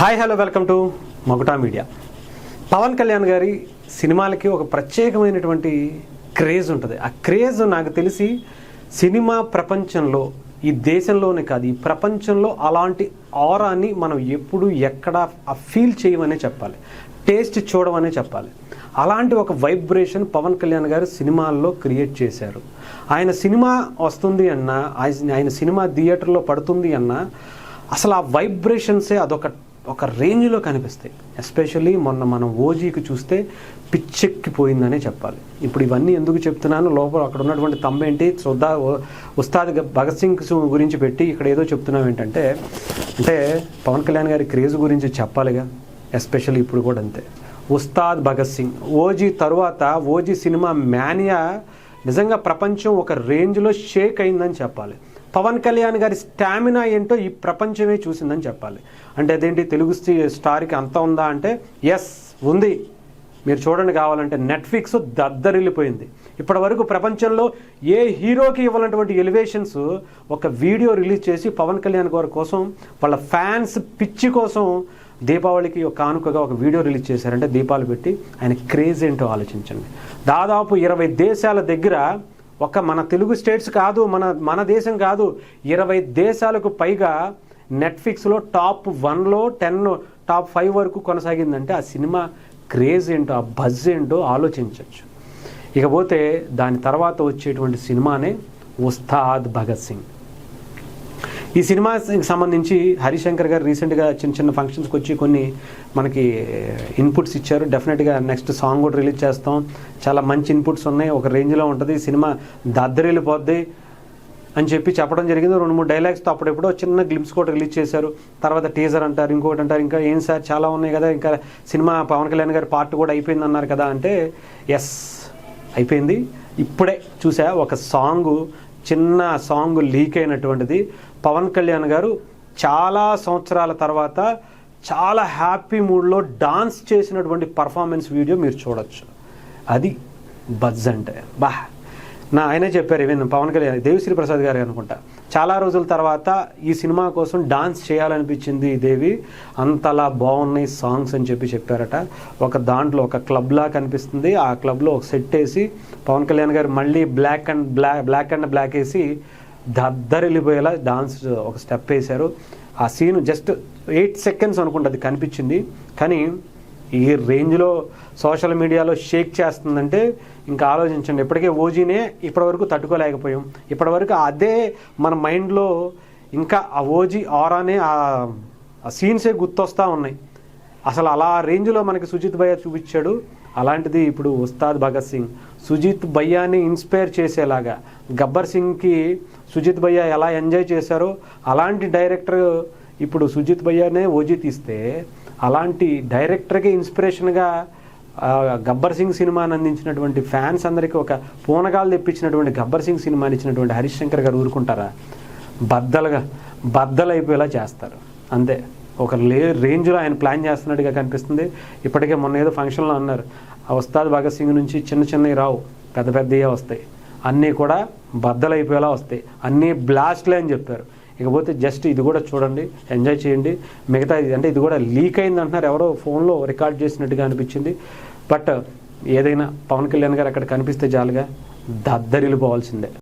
Hi hello welcome to Maguta media. Pavan Kalyan గారి సినిమాలకి ఒక ప్రత్యేకమైనటువంటి క్రేజ్ ఉంటుంది. ఆ క్రేజ్ నాకు తెలిసి సినిమా ప్రపంచంలో ఈ దేశంలోనే కాదు ఈ ప్రపంచంలో అలాంటి ఆరాన్ని మనం ఎప్పుడు ఎక్కడ ఫీల్ చేయమనే చెప్పాలి. టేస్ట్ చూడమనే చెప్పాలి. అలాంటి ఒక వైబ్రేషన్ పవన్ కళ్యాణ్ గారు సినిమాల్లో క్రియేట్ చేశారు. ఆయన సినిమా వస్తుంది అన్న ఆయన ఆయన సినిమా థియేటర్లో పడుతుంది అన్న అసలు ఆ వైబ్రేషన్సే అదొక ఒక రేంజ్లో కనిపిస్తాయి. ఎస్పెషల్లీ మొన్న మనం ఓజీకి చూస్తే పిచ్చెక్కిపోయిందనే చెప్పాలి. ఇప్పుడు ఇవన్నీ ఎందుకు చెప్తున్నాను లోపల అక్కడ ఉన్నటువంటి తమ్మేంటి శ్రద్ధా ఉస్తాద్ భగత్ సింగ్ గురించి పెట్టి ఇక్కడ ఏదో చెప్తున్నాం ఏంటంటే అంటే పవన్ కళ్యాణ్ గారి క్రేజ్ గురించి చెప్పాలిగా. ఎస్పెషల్లీ ఇప్పుడు కూడా అంతే. ఉస్తాద్ భగత్ సింగ్ ఓజీ తరువాత ఓజీ సినిమా మేనియా నిజంగా ప్రపంచం ఒక రేంజ్లో షేక్ అయిందని చెప్పాలి. పవన్ కళ్యాణ్ గారి స్టామినా ఏంటో ఈ ప్రపంచమే చూసిందని చెప్పాలి. అంటే అదేంటి? తెలుగు స్టీ- స్టార్కి అంత ఉందా అంటే ఎస్ ఉంది. మీరు చూడండి కావాలంటే నెట్ఫ్లిక్స్ దద్దరిల్లిపోయింది. ఇప్పటి వరకు ప్రపంచంలో ఏ హీరోకి ఇవ్వాలన్నటువంటి ఎలివేషన్స్ ఒక వీడియో రిలీజ్ చేసి పవన్ కళ్యాణ్ గారి కోసం వాళ్ళ ఫ్యాన్స్ పిచ్చి కోసం దీపావళికి ఒక కానుకగా ఒక వీడియో రిలీజ్ చేశారంటే దీపాలు పెట్టి ఆయన క్రేజ్ ఏంటో ఆలోచించండి. దాదాపు ఇరవై దేశాల దగ్గర ఒక మన తెలుగు స్టేట్స్ కాదు మన మన దేశం కాదు. ఇరవై దేశాలకు పైగా నెట్ఫ్లిక్స్లో టాప్ వన్లో టెన్ టాప్ ఫైవ్ వరకు కొనసాగిందంటే ఆ సినిమా క్రేజ్ ఏంటో ఆ బజ్ ఏంటో ఆలోచించవచ్చు ఇకపోతే దాని తర్వాత వచ్చేటువంటి సినిమానే ఉస్తాద్ భగత్ సింగ్. ఈ సినిమాకి సంబంధించి హరిశంకర్ గారు రీసెంట్గా చిన్న చిన్న ఫంక్షన్స్కి వచ్చి కొన్ని మనకి eh, ఇన్పుట్స్ ఇచ్చారు. డెఫినెట్గా నెక్స్ట్ సాంగ్ కూడా రిలీజ్ చేస్తాం. చాలా మంచి ఇన్పుట్స్ ఉన్నాయి. ఒక రేంజ్లో ఉంటుంది. సినిమా దద్దరిల్లిపోద్ది అని చెప్పి చెప్పడం జరిగింది. రెండు మూడు డైలాగ్స్తో అప్పుడెప్పుడో చిన్న గ్లిమ్స్ కూడా రిలీజ్ చేశారు. తర్వాత టీజర్ అంటారు ఇంకోటి అంటారు. ఇంకా ఏం సార్ చాలా ఉన్నాయి కదా. ఇంకా సినిమా పవన్ కళ్యాణ్ గారి పార్ట్ కూడా అయిపోయింది అన్నారు కదా అంటే ఎస్ అయిపోయింది. ఇప్పుడే చూసా ఒక సాంగ్ చిన్న సాంగ్ లీక్ అయినటువంటిది. పవన్ కళ్యాణ్ గారు చాలా సంవత్సరాల తర్వాత చాలా హ్యాపీ మూడ్లో డాన్స్ చేసినటువంటి పర్ఫార్మెన్స్ వీడియో మీరు చూడొచ్చు. అది బజ్ అంటే. బా. నా ఆయనే చెప్పారు ఈవెన్ పవన్ కళ్యాణ్ దేవిశ్రీ ప్రసాద్ గారు అనుకుంటా. చాలా రోజుల తర్వాత ఈ సినిమా కోసం డాన్స్ చేయాలనిపించింది దేవి. అంతలా బాగున్నాయి సాంగ్స్ అని చెప్పి చెప్పారట. ఒక దాంట్లో ఒక క్లబ్లా కనిపిస్తుంది. ఆ క్లబ్లో ఒక సెట్ వేసి పవన్ కళ్యాణ్ గారు మళ్ళీ black and black black and black వేసి దద్దరిల్లిపోయేలా డాన్స్ ఒక స్టెప్ వేశారు. ఆ సీన్ జస్ట్ ఎయిట్ సెకండ్స్ అనుకుంటుంది కనిపించింది. కానీ ఈ రేంజ్లో సోషల్ మీడియాలో షేక్ చేస్తుందంటే ఇంకా ఆలోచించండి. ఇప్పటికే ఓజీనే ఇప్పటివరకు తట్టుకోలేకపోయాం. ఇప్పటివరకు అదే మన మైండ్లో ఇంకా ఆ ఓజీ ఆరానే ఆ సీన్సే గుర్తొస్తూ ఉన్నాయి. అసలు అలా రేంజ్లో మనకి సుజిత్ భయ్య చూపించాడు. అలాంటిది ఇప్పుడు ఉస్తాద్ భగత్ సింగ్. సుజిత్ భయ్యాని ఇన్స్పైర్ చేసేలాగా గబ్బర్ సింగ్కి సుజిత్ భయ్య ఎలా ఎంజాయ్ చేశారో అలాంటి డైరెక్టర్ ఇప్పుడు సుజిత్ భయ్యానే ఓజీ తీస్తే అలాంటి డైరెక్టర్కి ఇన్స్పిరేషన్గా గబ్బర్ సింగ్ సినిమాని అందించినటువంటి ఫ్యాన్స్ అందరికీ ఒక పూనగాలు తెప్పించినటువంటి గబ్బర్ సింగ్ సినిమాని ఇచ్చినటువంటి హరిశంకర్ గారు ఊరుకుంటారా? బద్దలుగా బద్దలైపోయేలా చేస్తారు. అంతే. ఒక లే రేంజ్లో ఆయన ప్లాన్ చేస్తున్నట్టుగా కనిపిస్తుంది. ఇప్పటికే మొన్న ఏదో ఫంక్షన్లో అన్నారు. ఉస్తాద్ భగత్ సింగ్ నుంచి చిన్న చిన్నవి రావు. పెద్ద పెద్దయే వస్తాయి. అన్నీ కూడా బద్దలైపోయేలా వస్తాయి. అన్నీ బ్లాస్ట్లే అని చెప్పారు. ఇకపోతే జస్ట్ ఇది కూడా చూడండి ఎంజాయ్ చేయండి. మిగతా ఇది అంటే ఇది కూడా లీక్ అయింది అంటున్నారు ఎవరో ఫోన్లో రికార్డ్ చేసినట్టుగా అనిపించింది. బట్ ఏదైనా పవన్ కళ్యాణ్ గారు అక్కడ కనిపిస్తే చాలుగా దద్దరిల్లిపోవాల్సిందే.